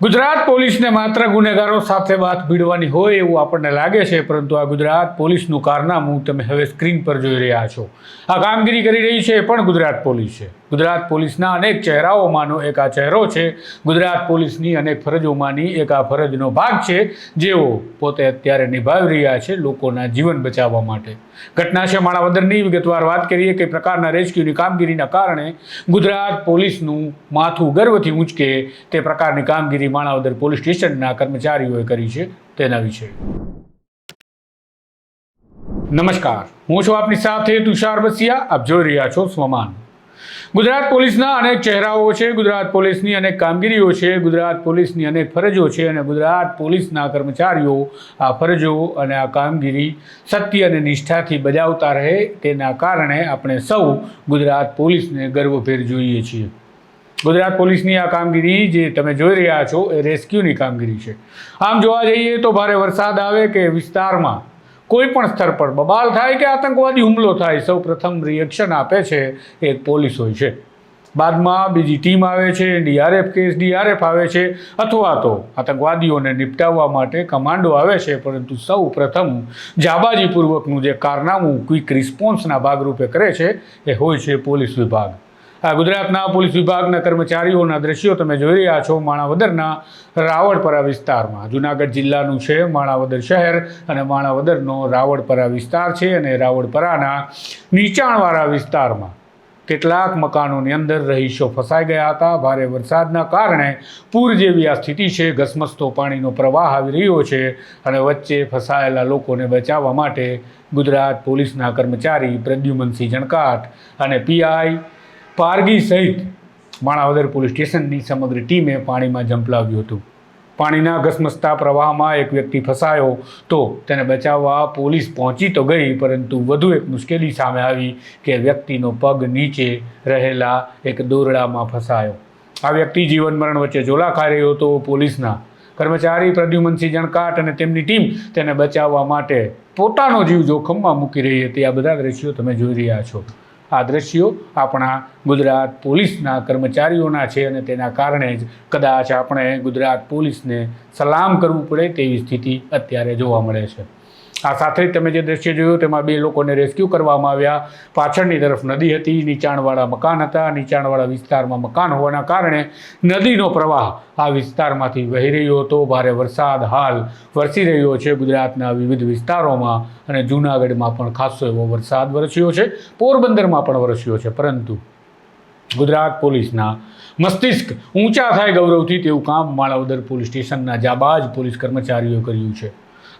ગુજરાત પોલીસને માત્ર ગુનેગારો સાથે વાત ભીડવાની હોય એવું આપણને લાગે છે, પરંતુ આ ગુજરાત પોલીસનું કારનામું તમે હવે સ્ક્રીન પર જોઈ રહ્યા છો. આ કામગીરી કરી રહી છે એ પણ ગુજરાત પોલીસ છે. ગુજરાત પોલીસના અનેક ચહેરાઓમાંનો એક આ ચહેરો છે. ગુજરાત પોલીસની અનેક ફરજોમાંની એક આ ફરજનો ભાગ છે. જેઓ પોતે અત્યારે નિભાવી રહ્યા છે લોકોના જીવન બચાવવા માટે. ઘટના છે માણાવદરની. વિગતવાર વાત કરીએ કે પ્રકારના રેસ્ક્યુની કામગીરીના કારણે ગુજરાત પોલીસનું માથું ગર્વથી ઊંચકે તે પ્રકારની કામગીરી માણાવદર પોલીસ સ્ટેશનના કર્મચારીઓએ કરી છે તેના વિશે. નમસ્કાર. હું છું આપની સાથે તુષાર બસિયા. આપ જોઈ રહ્યા છો સ્વમાન. ગુજરાત પોલીસના અનેક ચહેરાઓ છે, ગુજરાત પોલીસની અનેક કામગીરીઓ છે, ગુજરાત પોલીસની અનેક ફરજો છે અને ગુજરાત પોલીસના કર્મચારીઓ આ ફરજો અને આ કામગીરી સત્ય અને નિષ્ઠાથી બજાવતા રહે તેના કારણે આપણે સૌ ગુજરાત પોલીસને ગર્વભેર જોઈએ છીએ. ગુજરાત પોલીસની આ કામગીરી જે તમે જોઈ રહ્યા છો એ રેસ્ક્યુની કામગીરી છે. આમ જોવા જઈએ તો ભારે વરસાદ આવે કે વિસ્તારમાં કોઈ પણ સ્તર પર બબાલ થાય કે આતંકવાદી હુમલો થાય, સૌ પ્રથમ રિએક્શન આપે છે એ પોલીસ હોય છે. બાદમાં બીજી ટીમ આવે છે, ડીઆરએફ કેસ, ડીઆરએફ આવે છે, અથવા તો આતંકવાદીઓને નિપટાવવા માટે કમાન્ડો આવે છે, પરંતુ સૌ પ્રથમ જાબાજીપૂર્વકનું જે કારનામું ક્વિક રિસ્પોન્સના ભાગરૂપે કરે છે, એ હોય છે પોલીસ વિભાગ. ગુજરાતના પોલીસ વિભાગના કર્મચારીઓના દ્રશ્યો તમે જોઈ રહ્યા છો માણાવદરના રાવળપરા વિસ્તારમાં. જુનાગઢ જિલ્લાનું છે માણાવદર શહેર અને માણાવદરનો રાવળપરા વિસ્તાર છે અને રાવળપરાના નીચાણવાળા વિસ્તારમાં કેટલાક મકાનોની અંદર રહીશો ફસાઈ ગયા હતા. ભારે વરસાદના કારણે પૂર જેવી આ સ્થિતિ છે. ઘસમસતો પાણીનો પ્રવાહ આવી રહ્યો છે અને વચ્ચે ફસાયેલા લોકોને બચાવવા માટે ગુજરાત પોલીસના કર્મચારી પ્રદ્યુમનસિંહ જણકાટ અને પીઆઈ પારગી સહિત માણાવદર પોલીસ સ્ટેશનની સમગ્ર ટીમે પાણીમાં ઝંપલાવ્યું હતું. પાણીના ઘસમસતા પ્રવાહમાં એક વ્યક્તિ ફસાયો તો તેને બચાવવા પોલીસ પહોંચી તો ગઈ, પરંતુ વધુ એક મુશ્કેલી સામે આવી કે વ્યક્તિનો પગ નીચે રહેલા એક દોરડામાં ફસાયો. આ વ્યક્તિ જીવન મરણ વચ્ચે ઝોલા રહ્યો હતો. પોલીસના કર્મચારી પ્રદ્યુમનસિંહ જણકાટ અને તેમની ટીમ તેને બચાવવા માટે પોતાનો જીવ જોખમમાં મૂકી રહી હતી. આ બધા દ્રશ્યો તમે જોઈ રહ્યા છો. આ દ્રશ્યો આપણા ગુજરાત પોલીસના કર્મચારીઓના છે અને તેના કારણે જ કદાચ આપણે ગુજરાત પોલીસને સલામ કરવું પડે તેવી સ્થિતિ અત્યારે જોવા મળે છે. આ સાથે જ તમે જે દ્રશ્ય જોયું, તેમાં બે લોકોને રેસ્ક્યુ કરવામાં આવ્યા. પાછળની તરફ નદી હતી, નીચાણવાળા મકાન હતા. નીચાણવાળા વિસ્તારમાં મકાન હોવાના કારણે નદીનો પ્રવાહ આ વિસ્તારમાંથી વહી રહ્યો હતો. ભારે વરસાદ હાલ વરસી રહ્યો છે ગુજરાતના વિવિધ વિસ્તારોમાં અને જૂનાગઢમાં પણ ખાસો એવો વરસાદ વરસ્યો છે. પોરબંદરમાં પણ વરસ્યો છે. પરંતુ ગુજરાત પોલીસના મસ્તિષ્ક ઊંચા થાય ગૌરવથી તેવું કામ માણાવદર પોલીસ સ્ટેશનના જાબાજ પોલીસ કર્મચારીઓએ કર્યું છે.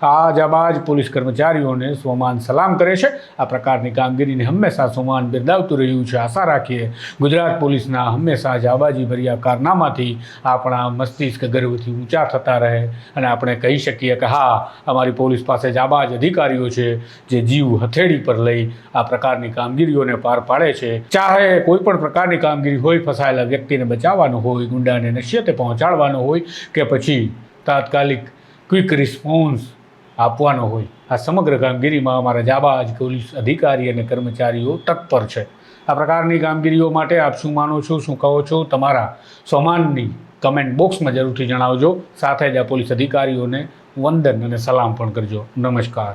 આ જાબાજ પોલીસ કર્મચારીઓને સોમાન સલામ કરે છે. આ પ્રકારની કામગીરીને હંમેશા સોમાન બિરદાવતું રહ્યું છે. આશા રાખીએ ગુજરાત પોલીસના હંમેશા જાબાજી ભર્યા કારનામાથી આપણા મસ્તિષ્ક ગર્વથી ઊંચા થતા રહે અને આપણે કહી શકીએ કે હા, અમારી પોલીસ પાસે જાબાજ અધિકારીઓ છે જે જીવ હથેળી પર લઈ આ પ્રકારની કામગીરીઓને પાર પાડે છે. ચાહે કોઈ પણ પ્રકારની કામગીરી હોય, ફસાયેલા વ્યક્તિને બચાવવાનો હોય, ગુંડાને નશ્યતે પહોંચાડવાનો હોય કે પછી તાત્કાલિક ક્વિક રિસ્પોન્સ આપવાનો હોય. આ સમગ્ર કામગીરીમાં અમારા જાબાજ, પોલીસ અધિકારી અને કર્મચારીઓ તત્પર છે. આ પ્રકારની કામગીરીઓ માટે આપ શું માનો છો, શું કહો છો, તમારા સમાનની કમેન્ટ બોક્સમાં જરૂરથી જણાવજો. સાથે જ આ પોલીસ અધિકારીઓને વંદન અને સલામ પણ કરજો. નમસ્કાર.